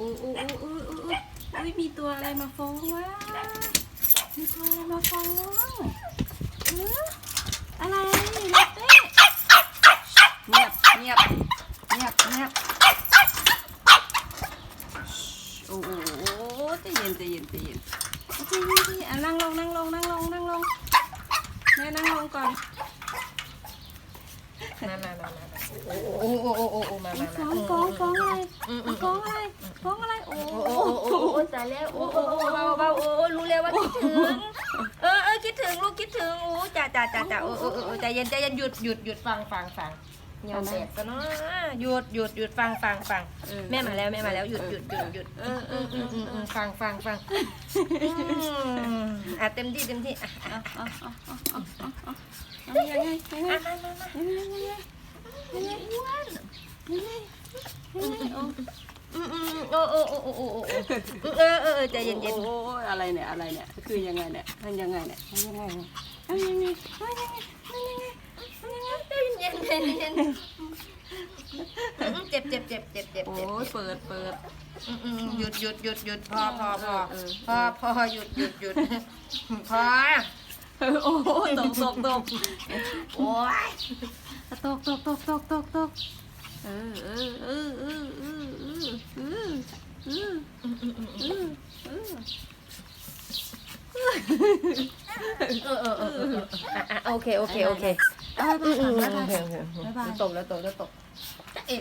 โอ้โอ้โอ้โอ้โอ้อุ้ยมีตัวอะไรมาฟ้องวะมีตัวอะไรมาฟ้องเอออะไรลาเต้เงียบเงียบเงียบเงียบโอ้โหใจเย็นใจเย็นใจเย็นโอเคโอเคอะนั่งลงนั่งลงนั่งลงนั่งลงแม่นั่งลงก่อนมามามามาโอ้โอ้โอ้โอ้โอ้มามาฟ้มาองฟ้องฟ้องอะไรอื มอืมฟ้องอะไรฟ้องอะไรโอ้โอ้โอ้โอ้โอ้โอ้ตายแล้วโอ้โอ้โอ้เบาเบาโอ้โอ้รู้แล้วว่าคิดถึง เออเออคิดถึงลูกคิดถึงโอ้จ่าจ่าจ่าจ่าโอ้โอ้โอ้โอ้ใจเย็นใจเย็นหยุดหยุดหยุดฟังฟังฟังเงียบเสร็จก็เนาะหยุดหยุดหยุดฟังฟังฟังแม่มาแล้วแม่มาแล้วหยุดหยุดหยุดหยุดเออเออือมเออือมอืมอืมฟังฟังฟังอืมอะเต็มที่เต็มที่อะอะเอาเอาเอาเอาเอาเอาเอายังไงยังไง อะมามามา ยังไงยังไงยังไงอ้วนยังไงยังไงโอ้อืมอืมโอ้โอ้โอ้โอ้โอ้โอ้เออเออเออใจเย็นเย็นโอ้ยอะไรเนี่ยอะไรเนี่ย คือยังไงเนี่ยมันยังไงเนี่ยมันยังไงเนี่ยมันยังไงมันยังไงมันยังไงมันยังไงใจเย็นใจเย็นเจ็บเจ็บเจ็บเจ็บเจ็บโอ้เจ็บยเปิดเปิดอืมอืมหยุดหยุดหยุดหยุดพอพอพอเออพอพอหยุดหยุดหยุดพอเออโอ้ยตกตกตกโอ้ยตกตกตกตกตกตกเออเออเออเออเอ อเออเออเออเออเออเออเออเอออออะอะโอเคโอเคโอเคอาไปอืมอืมโอเคโอเคบ๊ายบายตกแล้วตกแล้วตกเอ๊ะ